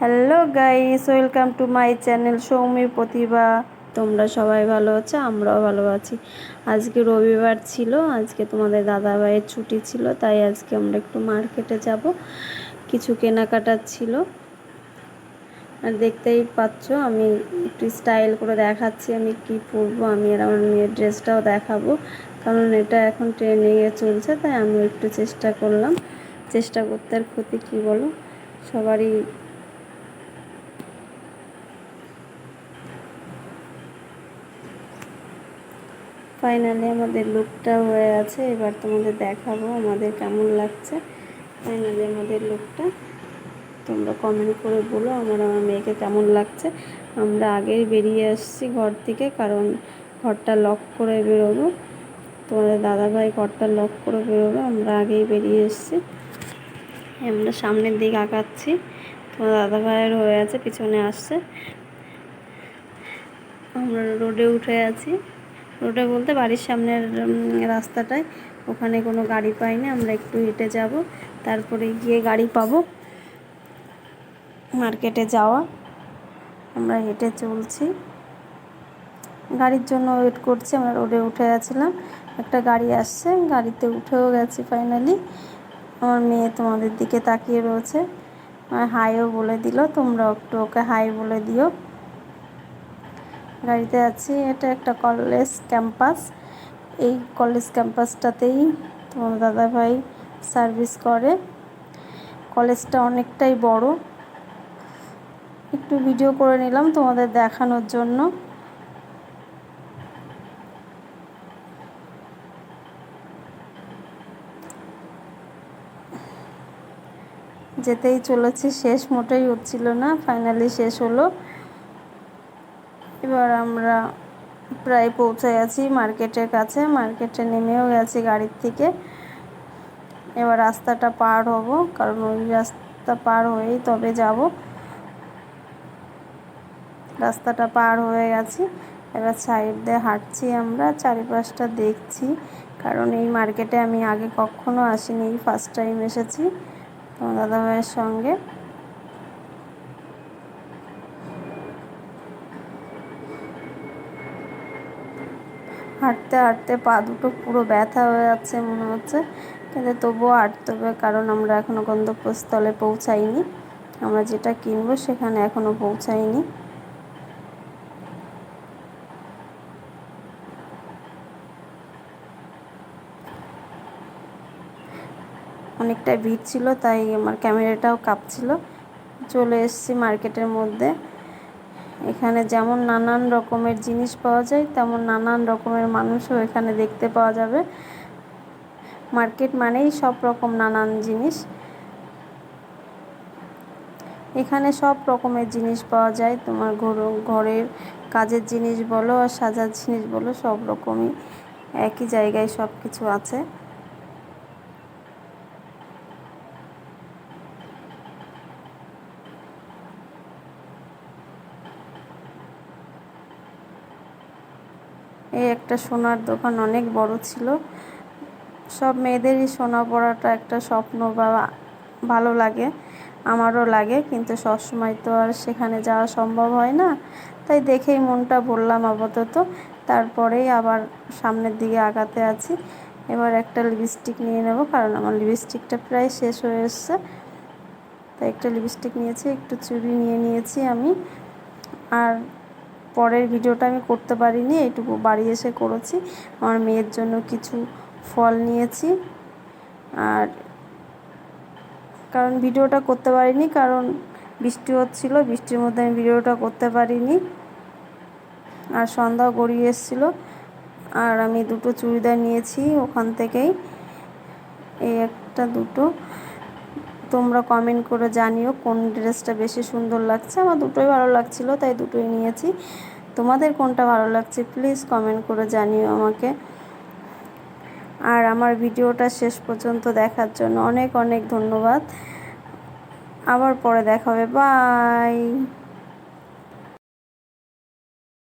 Hello guys welcome to my channel Soumi Pratibha তোমরা সবাই ভালো আছো? আমরাও ভালো আছি। আজকে রবিবার ছিল। আজকে তোমাদের দাদা ভাইয়ের ছুটি ছিল, তাই আজকে আমরা একটু মার্কেটে যাব। কিছু কেনাকাটার ছিল। আর দেখতেই পাচ্ছ, আমি একটু স্টাইল করে দেখাচ্ছি, আমি কি পরবো, আমি আর আমার মেয়ের ড্রেসটাও দেখাবো। কারণ এটা এখন ট্রেনিংয়ে চলছে, তাই আমি একটু চেষ্টা করলাম। চেষ্টা করতে আর ক্ষতি কী বলো? সবারই ফাইনালি আমাদের লুকটা হয়ে আছে। এবার তোমাদের দেখাবো আমাদের কেমন লাগছে। ফাইনালি আমাদের লুকটা তোমরা কমেন্ট করে বলো আমার আমার মেয়েকে কেমন লাগছে। আমরা আগেই বেরিয়ে আসছি ঘর থেকে, কারণ ঘরটা লক করে বেরোবো। তোমাদের দাদাভাই ঘরটা লক করে বেরোবে, আমরা আগেই বেরিয়ে এসেছি। আমরা সামনের দিকে আঁকাচ্ছি তোমার দাদাভাইয়ের হয়ে আছে, পিছনে আসছে। আমরা রোডে উঠে আছি। রোডে বলতে বাড়ির সামনের রাস্তাটায়। ওখানে কোনো গাড়ি পাইনি, আমরা একটু হেঁটে যাব। তারপরে গিয়ে গাড়ি পাবো। মার্কেটে যাওয়া। আমরা হেঁটে চলছি। গাড়ির জন্য ওয়েট করছি, আমরা রোডে উঠে গেছিলাম। একটা গাড়ি আসছে, গাড়িতে উঠেও গেছি ফাইনালি। আমার মেয়ে তোমাদের দিকে তাকিয়ে রয়েছে। হাইও বলে দিল তোমরা একটু ওকে হাই বলে দিও। গাড়িতে আছি। এটা একটা কলেজ ক্যাম্পাস। এই কলেজ ক্যাম্পাসটাতেই তোমার দাদাভাই সার্ভিস করে। কলেজটা অনেকটাই বড়। একটু ভিডিও করে নিলাম তোমাদের দেখানোর জন্য। যেতেই চলেছি। শেষ মোটেই হচ্ছিল না। ফাইনালি শেষ হলো। এবার আমরা প্রায় পৌঁছে গেছি মার্কেটের কাছে। মার্কেটে নেমেও গেছি গাড়ির থেকে। এবার রাস্তাটা পার হব, কারণ ওই রাস্তা পার হয়েই তবে যাব। রাস্তাটা পার হয়ে গেছি। এবার সাইড দিয়ে হাঁটছি আমরা, চারিপাশটা দেখছি। কারণ এই মার্কেটে আমি আগে কখনো আসিনি ফার্স্ট টাইম এসেছি তোমার দাদাভাইয়ের সঙ্গে। হাঁটতে হাঁটতে পা দুটো পুরো ব্যথা হয়ে যাচ্ছে মনে হচ্ছে। কিন্তু তবুও হাঁটতে হবে, কারণ আমরা এখনও গন্তব্যস্থলে পৌঁছাইনি। আমরা যেটা কিনবো সেখানে এখনও পৌঁছাইনি। অনেকটা ভিড় ছিল, তাই আমার ক্যামেরাটাও কাঁপছিল। চলে এসেছি মার্কেটের মধ্যে। এখানে যেমন নানান রকমের জিনিস পাওয়া যায়, তেমন নানান রকমের মানুষও এখানে দেখতে পাওয়া যাবে। মার্কেট মানেই সব রকম নানান জিনিস। এখানে সব রকমের জিনিস পাওয়া যায়, তোমার ঘর, ঘরের কাজের জিনিস বলো আর সাজার জিনিস বলো, সব রকমই। একই জায়গায় সব কিছু আছে। এই একটা সোনার দোকান অনেক বড় ছিল। সব মেয়েদেরই সোনা পড়াটা একটা স্বপ্ন বা ভালো লাগে, আমারও লাগে, কিন্তু সবসময় তো আর সেখানে যাওয়া সম্ভব হয় না। তাই দেখেই মনটা বললাম আপাতত। তারপরেই আবার সামনের দিকে আগাতে আছি। এবার একটা লিপস্টিক নিয়ে নেব, কারণ আমার লিপস্টিকটা প্রায় শেষ হয়ে এসছে। তাই একটা লিপস্টিক নিয়েছি, একটু চুড়ি নিয়ে নিয়েছি আমি। আর পরের ভিডিওটা আমি করতে পারিনি এইটুকু বাড়ি এসে করেছি। আমার মেয়ের জন্য কিছু ফল নিয়েছি। আর কারণ ভিডিওটা করতে পারিনি, কারণ বৃষ্টি হচ্ছিল, বৃষ্টির মধ্যে আমি ভিডিওটা করতে পারিনি। আর সন্ধ্যা গড়িয়ে এসেছিল। আর আমি দুটো চুড়িদার নিয়েছি ওখান থেকেই। এই একটা দুটো। তোমরা কমেন্ট করে জানিও কোন ড্রেসটা বেশি সুন্দর লাগছে। আমার দুটোই ভালো লাগছিল, তাই দুটোই নিয়েছি। তোমাদের কোনটা ভালো লাগছে প্লিজ কমেন্ট করে জানিও আমাকে। আর আমার ভিডিওটা শেষ পর্যন্ত দেখার জন্য অনেক অনেক ধন্যবাদ। আবার পরে দেখা হবে বাই।